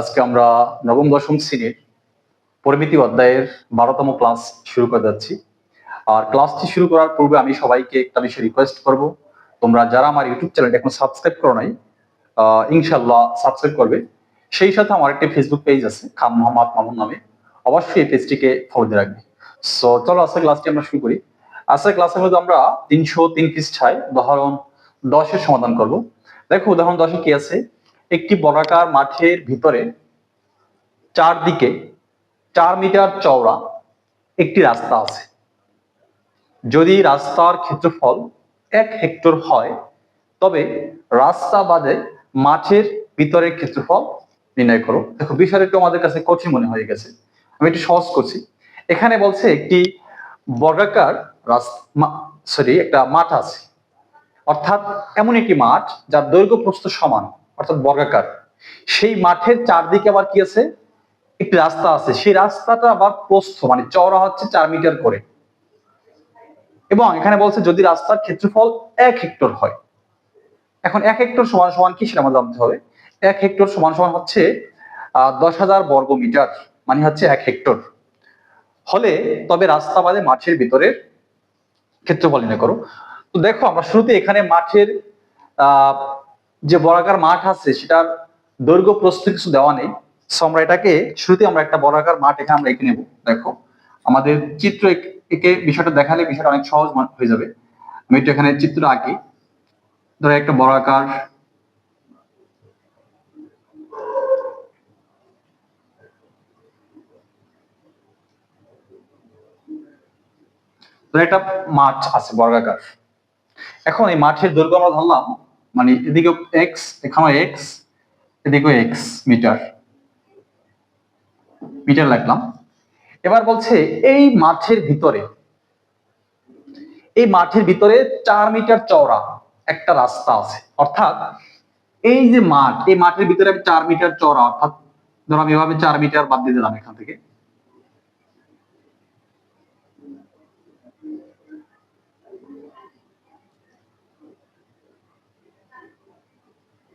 আজকে আমরা নবম দশম শ্রেণির পরিমিতি অধ্যায়ের বারোতম ক্লাস শুরু করে যাচ্ছি। আর ক্লাসটি শুরু করার পূর্বে আমি সবাইকে একটা বিষয় রিকোয়েস্ট করব। তোমরা যারা আমার ইউটিউব চ্যানেলটা এখন সাবস্ক্রাইব করো নাই ইনশাল্লাহ সাবস্ক্রাইব করবে। সেই সাথে আমার একটি ফেসবুক পেজ আছে, খান মোহাম্মদ মামুন নামে। অবশ্যই এই পেজটিকে ফলো দিয়ে রাখবে। সো চলো আজকের ক্লাসটি আমরা শুরু করি। আজকের ক্লাসের মধ্যে আমরা তিনশো তিন পৃষ্ঠায় উদাহরণ দশের সমাধান করব। দেখো উদাহরণ দশে কি আছে? একটি বর্গাকার মাঠের ভিতরে চারদিকে চার মিটার চওড়া একটি রাস্তা আছে। যদি রাস্তার ক্ষেত্রফল এক হেক্টর হয়, তবে রাস্তা বাদে মাঠের ভিতরের ক্ষেত্রফল নির্ণয় করো। দেখো, বিষয়টা একটু আমাদের কাছে কঠিন মনে হয়ে গেছে। আমি একটু সহজ করছি। এখানে বলছে একটি বর্গাকার সরি একটা মাঠ আছে। অর্থাৎ এমন একটি মাঠ যার দৈর্ঘ্য প্রস্থ সমান। অর্থাৎ বর্গাকার। সেই মাঠের চারদিকে আবার কি আছে? একটি রাস্তা আছে। সেই রাস্তাটা আবার প্রস্থ মানে চওড়া হচ্ছে চার মিটার করে। এবং এখানে বলছে, যদি রাস্তার ক্ষেত্রফল এক হেক্টর হয়, এখন এক হেক্টর সমান সমান কি সেটা আমাদের জানতে হবে। এক হেক্টর সমান সমান হচ্ছে দশ হাজার বর্গ মিটার মানে হচ্ছে এক হেক্টর। হলে তবে রাস্তা বাদে মাঠের ভিতরের ক্ষেত্রফল নির্ণয় করো। তো দেখো, আমরা শুরুতে এখানে মাঠের যে বরাকার মাঠ আছে, সেটার দৈর্ঘ্য প্রস্থ কিছু দেওয়া নেই। সো আমরা এটাকে শুরুতে আমরা একটা বর্গাকার মাঠ এখানে আমরা এঁকে নেব। দেখো, আমাদের চিত্র এঁকে- বিষয়টা দেখালে বিষয়টা অনেক সহজ হয়ে যাবে। আমি একটু এখানে চিত্র আঁকি। ধরো, একটা বর্গাকার ধরো, একটা মাঠ আছে বর্গাকার এখন এই মাঠের দৈর্ঘ্য আমরা ধরলাম মানে এদিকে এক্স এখানে এক্স এদিকে এক্স মিটার। মিটার লাগলাম। এবার বলছে এই মাঠের ভিতরে, এই মাঠের ভিতরে চার মিটার চওড়া একটা রাস্তা আছে। অর্থাৎ এই যে মাঠ, এই মাঠের ভিতরে আমি চার মিটার চওড়া, অর্থাৎ ধরো আমি এভাবে চার মিটার বাদ দিয়ে দিলাম এখান থেকে।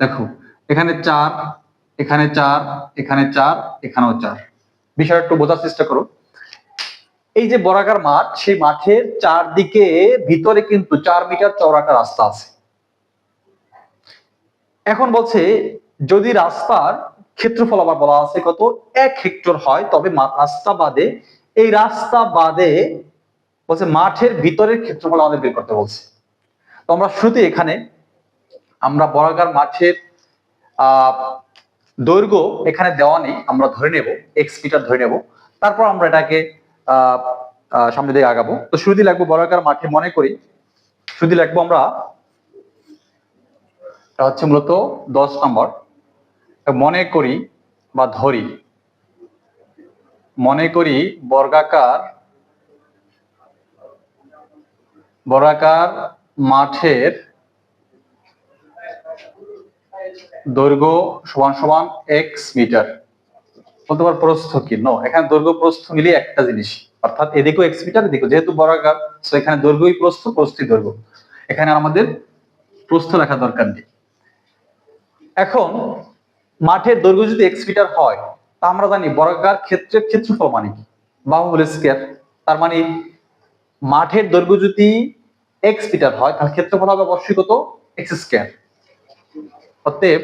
দেখো, এখানে চার এখানে চার এখানে চার, এখানেও চার। বিষয়টা একটু বোঝার চেষ্টা করো। এই যে বরাকার মাঠ, সেই মাঠের চারদিকে ভিতরে কিন্তু চার মিটার চওড়া রাস্তা আছে। এখন বলছে, যদি রাস্তার ক্ষেত্রফল আবার বলা আছে কত? এক হেক্টর হয়, তবে রাস্তা বাদে, এই রাস্তা বাদে বলছে মাঠের ভিতরের ক্ষেত্রফল আমাদের বের করতে বলছে। তো আমরা শুরুতে এখানে আমরা বর্গাকার মাছের দৈর্ঘ্য এখানে দেওয়া নেই, আমরা ধরে নেব এক্স মিটার ধরে নেব। তারপর আমরা এটাকে সামনে দিকে আগাবো। তো শুরুতে লাগবো বর্গাকার মাঠে মনে করি। শুরুতে লাগবো আমরা, এটা হচ্ছে মূলত দশ নম্বর। মনে করি বা ধরি, মনে করি বর্গাকার বর্গাকার মাঠের দৈর্ঘ্য সমান সমান এক্স মিটার বলতে পার প্রস্থ কি? নো এখানে দৈর্ঘ্য প্রস্থ মিলিয়ে একটা জিনিস। অর্থাৎ এদিকেও এক্স মিটার এদিকেও, যেহেতু বর্গাকার তো এখানে দৈর্ঘ্যই প্রস্থ, প্রস্থই দৈর্ঘ্য। এখানে আমাদের প্রস্থ লেখা দরকার নেই। এখন, মাঠের দৈর্ঘ্য যদি এক্স মিটার হয়, তা আমরা জানি বর্গাকার ক্ষেত্রের ক্ষেত্রফল মানে কি? বাহুবল স্কয়ার তার মানে মাঠের দৈর্ঘ্য যদি এক্স মিটার হয়, তাহলে ক্ষেত্রফল হবে অবশ্যই কত? এক্স স্কয়ার অতএব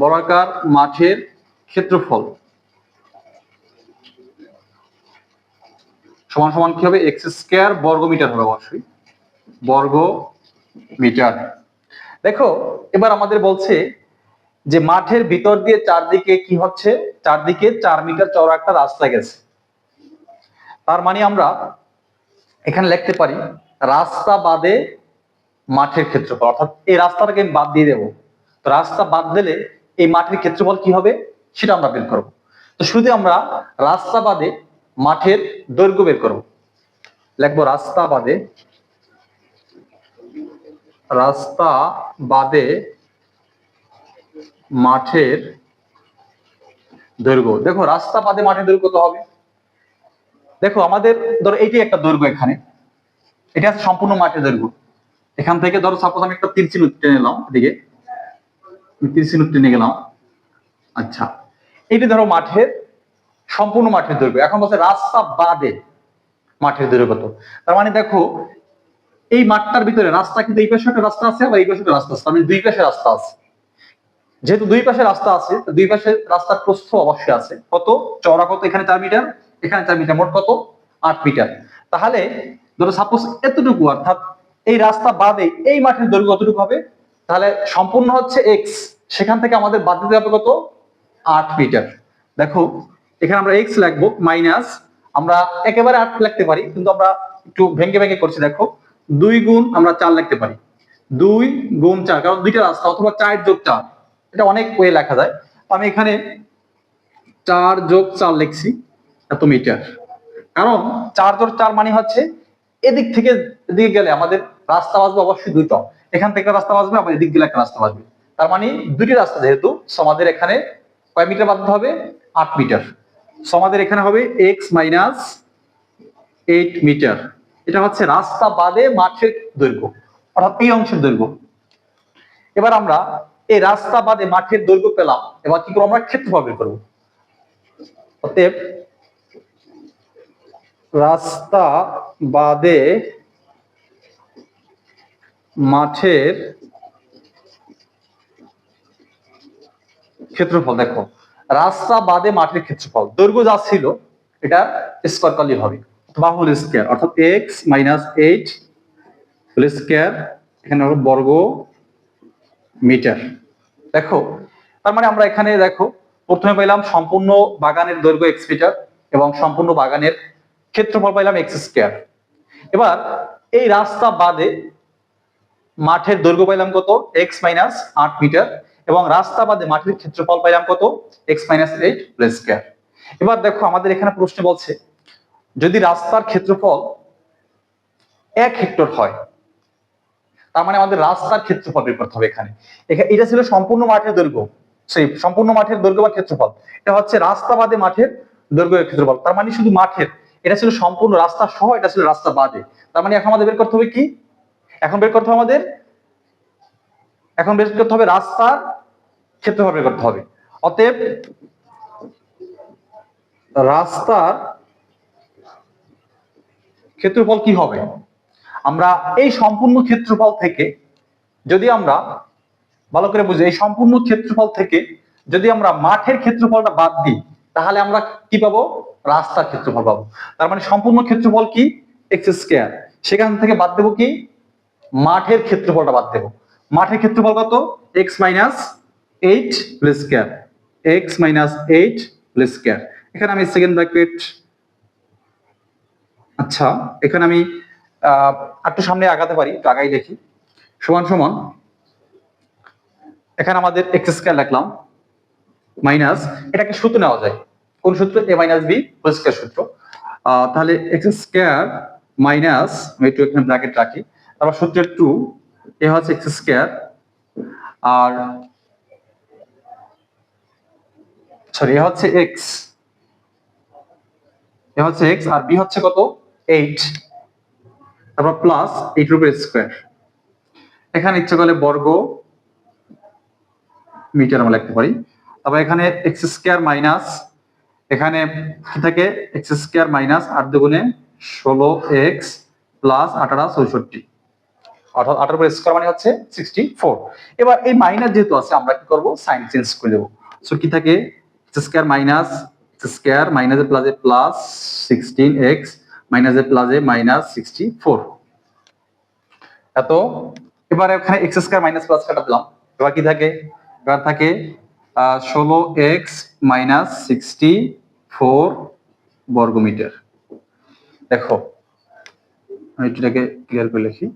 বর্গাকার মাঠের ক্ষেত্রফল সমান সমান কি হবে? এক্স স্কয়ার বর্গ মিটার হবে অবশ্যই। বর্গ মিটার দেখো, এবার আমাদের বলছে যে মাঠের ভিতর দিয়ে চারদিকে কি হচ্ছে? চারদিকে চার মিটার চওড়া একটা রাস্তা গেছে। তার মানে আমরা এখানে লিখতে পারি, রাস্তা বাদে মাঠের ক্ষেত্রফল। অর্থাৎ এই রাস্তাটাকে বাদ দিয়ে দেবো। রাস্তা বাদ দিলে এই মাঠের ক্ষেত্রফল কি হবে? সেটা আমরা বের করব। তো শুধু আমরা রাস্তা বাদে মাঠের দৈর্ঘ্য বের করব। লিখব রাস্তা বাদে রাস্তা বাদে মাঠের দৈর্ঘ্য। দেখো, রাস্তা বাদে মাঠের দৈর্ঘ্য কত হবে? দেখো, আমাদের ধরো এইটি একটা দৈর্ঘ্য এখানে। এটা সম্পূর্ণ মাঠের দৈর্ঘ্য। এখান থেকে ধরো সাপোজ আমি একটা তীর চিহ্ন টেনে নিলাম এদিকে। আমি তীর টেনে গেলাম। আচ্ছা এইটি ধরো মাঠের, সম্পূর্ণ মাঠের দৈর্ঘ্য। এখন বলছে রাস্তা বাদে মাঠের দৈর্ঘ্য কত? তার মানে দেখো, এই মাঠটার ভিতরে রাস্তা কিন্তু এই পাশে রাস্তা আছে আবার এই পাশে রাস্তা আছে। মানে দুই পাশে রাস্তা আছে। যেহেতু দুই পাশে রাস্তা আছে দুই পাশে রাস্তার প্রস্থ অবশ্যই আছে। কত? চওড়া কত? এখানে চার মিটার, এখানে চার মিটার। মোট কত? আট মিটার। তাহলে ধরো সাপোজ এতটুকু, অর্থাৎ এই রাস্তা বাদে এই মাঠের দৈর্ঘ্য কতটুকু হবে? তাহলে সম্পূর্ণ হচ্ছে এক্স সেখান থেকে আমাদের বাদ দিতে হবে কত? আট মিটার। দেখো, এখানে আমরা এক্স লিখব মাইনাস আমরা একেবারে আট লিখতে পারি, কিন্তু আমরা একটু ভেঙে ভেঙে করছি, দেখো। দুই গুণ আমরা চার লিখতে পারি। দুই গুণ চার, কারণ দুইটা রাস্তা, অথবা চার যোগ চার। এটা অনেক ওয়ে লেখা যায়। আমি এখানে চার যোগ চার লিখছি, এত মিটার। কারণ চার যোগ চার মানে হচ্ছে এদিক থেকে এদিকে গেলে আমাদের রাস্তা বাঁচবে অবশ্যই দুটো এখান থেকে রাস্তা বাঁচবে, আবার এদিক গেলে একটা রাস্তা বাঁচবে। তার মানে দুটি রাস্তা যেহেতু so আমাদের এখানে কয় মিটার বাঁধতে হবে? আট মিটার। So আমাদের এখানে হবে এক্স মাইনাস এইট মিটার। এটা হচ্ছে রাস্তা বাদে মাঠের দৈর্ঘ্য, অর্থাৎ এই অংশের দৈর্ঘ্য। এবার আমরা এই রাস্তা বাদে মাঠের দৈর্ঘ্য পেলাম। এবার কি করব আমরা? ক্ষেত্রফল বের করব। অতএব রাস্তা বাদে মাঠের ক্ষেত্রফল, দেখো। রাস্তা বাদে মাঠের ক্ষেত্রফল। দৈর্ঘ্য যা ছিল, এটা স্কোয়ার করলে হবে। বা হোল স্কোয়ার অর্থাৎ x minus eight whole square এখানে বর্গ মিটার দেখো, তার মানে আমরা এখানে, দেখো, প্রথমে পাইলাম সম্পূর্ণ বাগানের দৈর্ঘ্য এক্স মিটার এবং সম্পূর্ণ বাগানের ক্ষেত্রফল পাইলাম এক্স স্কোয়ার এবার, এই রাস্তা বাদে মাঠের দৈর্ঘ্য পাইলাম কত? এক্স মাইনাস আট মিটার এবং রাস্তা বাদে মাঠের ক্ষেত্রফল পাইলাম কত? এক্স মাইনাস এইট স্কোয়ার এবার দেখো আমাদের এখানে প্রশ্ন বলছে, যদি রাস্তার ক্ষেত্রফল এক হেক্টর হয়, তার মানে আমাদের রাস্তার ক্ষেত্রফল বের করতে হবে এখানে। এটা ছিল সম্পূর্ণ মাঠের দৈর্ঘ্য, সেই সম্পূর্ণ মাঠের দৈর্ঘ্য বা ক্ষেত্রফল। এটা হচ্ছে রাস্তা বাদে মাঠের দৈর্ঘ্য ক্ষেত্রফল, তার মানে শুধু মাঠের। এটা ছিল সম্পূর্ণ রাস্তা সহ, এটা ছিল রাস্তা বাদে। তার মানে এখন আমাদের বের করতে হবে কি? এখন বের করতে হবে আমাদের? এখন বের করতে হবে রাস্তার ক্ষেত্রফল বের করতে হবে। অতএব রাস্তার ক্ষেত্রফল কি হবে? আমরা এই সম্পূর্ণ ক্ষেত্রফল থেকে যদি আমরা ভালো করে বুঝি, এই সম্পূর্ণ ক্ষেত্রফল থেকে যদি আমরা মাঠের ক্ষেত্রফলটা বাদ দিই, তাহলে আমরা কি পাবো? রাস্তার ক্ষেত্রফল পাবো। তার মানে সম্পূর্ণ ক্ষেত্রফল কি? এক্স স্কোয়ার সেখান থেকে বাদ দেবো কি? মাঠের ক্ষেত্রফলটা বাদ দেবো। মাঠের ক্ষেত্রফল কত? X minus eight plus square x minus eight plus square এখানে আমি সেকেন্ড ব্র্যাকেট আচ্ছা এখানে আমি একটু সামনে আগাতে পারি আগাই দেখি। সমান সমান, এখানে আমাদের এক্স স্কোয়ার লিখলাম মাইনাস এটাকে সূত্র নেওয়া যায়? কোন সূত্র? A minus b whole square সূত্র। তাহলে এক্স স্কোয়ার মাইনাস আমি একটু এখানে ব্র্যাকেট রাখি। তারপর সূত্রের টু এ হচ্ছে এক্স স্কোয়ার আর সরি এ হচ্ছে এক্স এ হচ্ছে এক্স আর বি হচ্ছে কত? এইট তারপর প্লাস এইট রুপের স্কোয়ার এখানে ইচ্ছে করলে বর্গ মিটার আমরা লিখতে পারি। তারপর এখানে এক্স স্কোয়ার মাইনাস এখানে থাকে এক্স স্কোয়ার মাইনাস আট দুগুণে ষোলো এক্স প্লাস আঠারো চৌষট্টি। অর্থাৎ আঠারো স্কোয়ার মানে হচ্ছে সিক্সটি ফোর এবার এই মাইনাস যেহেতু আছে, আমরা কি করব? সাইন চেঞ্জ করে দেবো। সো কি থাকে? Square minus square minus plus plus sixteen x minus plus minus sixty four এত? এবার এখানে এক্স স্কোয়ার মাইনাস প্লাস কাটা পেলাম এবার কি থাকে? এবার থাকে ষোলো এক্স মাইনাস সিক্সটি ফোর বর্গমিটার। দেখো, আমি এটাকে ক্লিয়ার করে লিখি।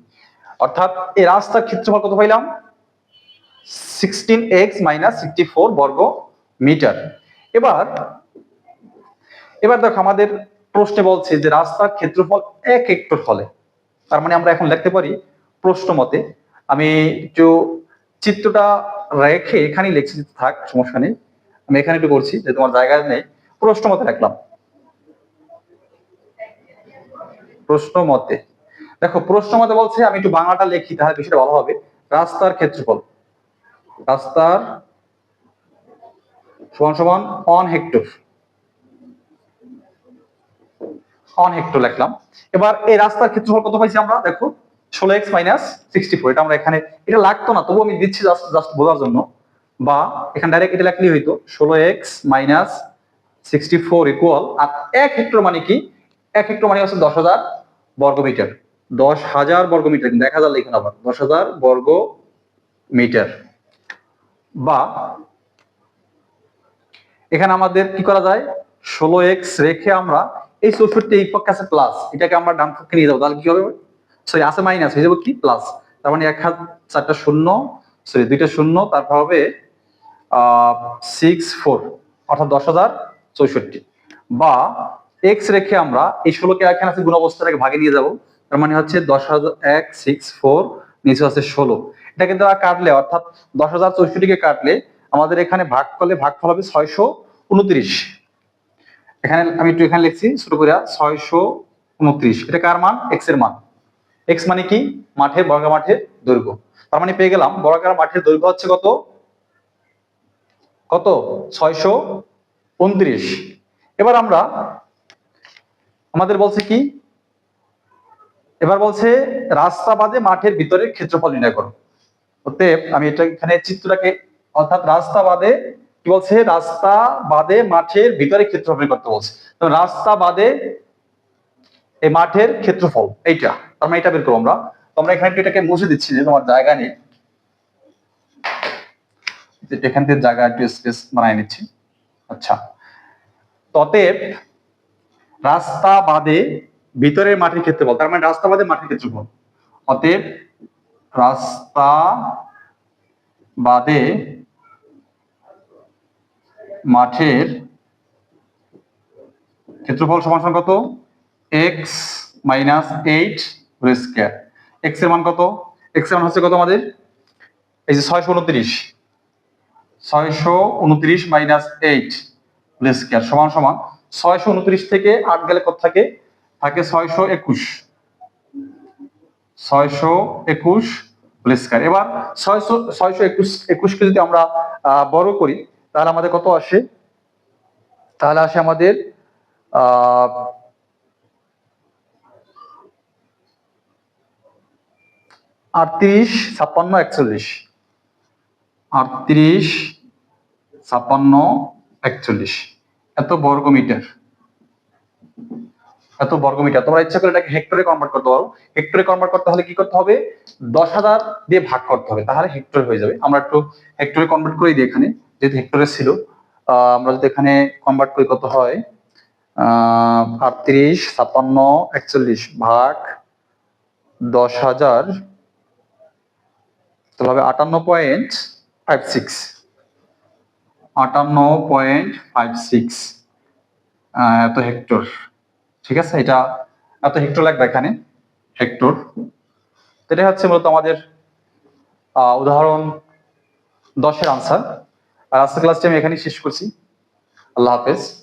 অর্থাৎ এই রাস্তার ক্ষেত্রফল কত পাইলাম? Sixteen x minus sixty four বর্গ মিটার। এবার এবার দেখো আমাদের প্রশ্নে বলছে যে রাস্তার ক্ষেত্রফল এক হেক্টর হলে তার মানে আমরা এখন লিখতে পারি প্রশ্ন মতে। আমি একটু চিত্রটা রেখে এখানেই লিখছি, থাক, সমস্যা নেই। আমি এখানে একটু করছি যে তোমার জায়গায় নেই। প্রশ্ন মতে রাখলাম। প্রশ্ন মতে। দেখো, প্রশ্ন মতে বলছে, আমি একটু বাংলাটা লিখি, তাহলে বিষয়টা ভালো হবে। রাস্তার ক্ষেত্রফল। রাস্তার সমান সমান অন হেক্টর। অন হেক্টর লিখলাম। এবার এই রাস্তার ক্ষেত্রফল কত পাইছি আমরা? দেখো, ষোলো এক্স মাইনাস সিক্সটি ফোর। এটা আমরা এখানে এটা লাগতো না তবু আমি দিচ্ছি জাস্ট জাস্ট বোঝার জন্য। বা এখানে ডাইরেক্ট এটা লিখলেই হইতো, ষোলো x minus sixty four equal আর এক হেক্টর মানে কি? এক হেক্টর মানে হচ্ছে দশ হাজার বর্গ মিটার দশ হাজার বর্গ মিটার কিন্তু এক হাজার লিখুন আবার। দশ হাজার বর্গ মিটার বা এখানে আমাদের কি করা যায়? ষোলো এক্স রেখে আমরা এই চৌষট্টি এই পক্ষে আছে প্লাস এটাকে আমরা ডান পক্ষে নিয়ে যাব। তাহলে কি হবে? সরি আছে মাইনাস হয়ে যাবে কি? প্লাস তার মানে এক হাজার চারটা শূন্য সরি দুইটা শূন্য, তারপর হবে সিক্স ফোর অর্থাৎ দশ হাজার চৌষট্টি। বা এক্স রেখে আমরা এই ষোলোকে এখানে আছে গুণ অবস্থাটাকে ভাগে নিয়ে যাব। তার মানে হচ্ছে দশ হাজার এক সিক্স ফোর নিচে আছে ষোলো। এটা কিন্তু কাটলে, অর্থাৎ দশ হাজার চৌষট্টিকে কাটলে আমাদের এখানে ভাগ করলে ভাগফল হবে ছয়শো উনত্রিশ। এখানে আমি একটু এখানে লিখছি, শুরু করে ছয়শো উনত্রিশ। এটা কার মান? এক্সের মান। এক্স মানে কি? মাঠের, বর্গা মাঠের দৈর্ঘ্য। তার মানে পেয়ে গেলাম, বর্গাকার মাঠের দৈর্ঘ্য হচ্ছে কত? কত? ছয়শো উনত্রিশ। এবার আমরা, আমাদের বলছে কি? এবার বলছে রাস্তা বাদে মাঠের ভিতরের ক্ষেত্রফল নির্ণয় করো। অতএব আমি এটা এখানে চিত্রটাকে, অর্থাৎ রাস্তা বাদে কি বলছে? রাস্তা বাদে মাঠের ভিতরে ক্ষেত্রফল করতে বলছে। রাস্তা বাদে এই মাঠের ক্ষেত্রফল, এইটা, তার মানে এটা বের করব আমরা। আমরা এখানে এটাকে মুছে দিচ্ছি যে তোমার জায়গা নেই। এখান থেকে জায়গা একটু স্পেস বানাই নিচ্ছি। আচ্ছা। ততেব রাস্তা বাদে ভিতরের মাটির ক্ষেত্রফল তার মানে রাস্তা বাদে মাটির ক্ষেত্রফল অতএব রাস্তা বাদে মাঠের ক্ষেত্রফল সমান কত? এক্স মাইনাস এইট স্কোয়ার এক্সের মান কত? এক্সের মান হচ্ছে কত আমাদের? এই যে ছয়শো উনত্রিশ। ছয়শো উনত্রিশ মাইনাস এইট স্কোয়ার সমান সমান। ছয়শো উনত্রিশ থেকে আট গেলে কত থাকে? থাকে ছয়শো একুশ। ছয়শো একুশ স্কোয়ার এবার ছয়শো ছয়শো একুশ, একুশকে যদি আমরা বড় করি, তাহলে আমাদের কত আসে? তাহলে আসে আমাদের আটত্রিশ, ছাপ্পান্ন, একচল্লিশ। আটত্রিশ, ছাপ্পান্ন, একচল্লিশ। এত বর্গ মিটার এত বর্গ মিটার। তোমরা ইচ্ছা করে এটাকে হেক্টরে কনভার্ট করতে পারো। হেক্টরে কনভার্ট করতে হলে কি করতে হবে? দশ হাজার দিয়ে ভাগ করতে হবে। তাহলে হেক্টর হয়ে যাবে। আমরা একটু হেক্টরে কনভার্ট করে দিই এখানে। যেহেতু হেক্টরে ছিল আমরা যদি এখানে কনভার্ট করি কত হয়? আটত্রিশ, ছাপ্পান্ন, একচল্লিশ ভাগ দশ হাজার, তাহলে হবে আটান্ন পয়েন্ট ফাইভ সিক্স আটান্ন পয়েন্ট ফাইভ সিক্স এত হেক্টর ঠিক আছে? এটা এত হেক্টর লাগবে এখানে? হেক্টর। এটা হচ্ছে মূলত আমাদের উদাহরণ দশের আনসার আর আজকের ক্লাসটি আমি এখানেই শেষ করছি। আল্লাহ হাফেজ।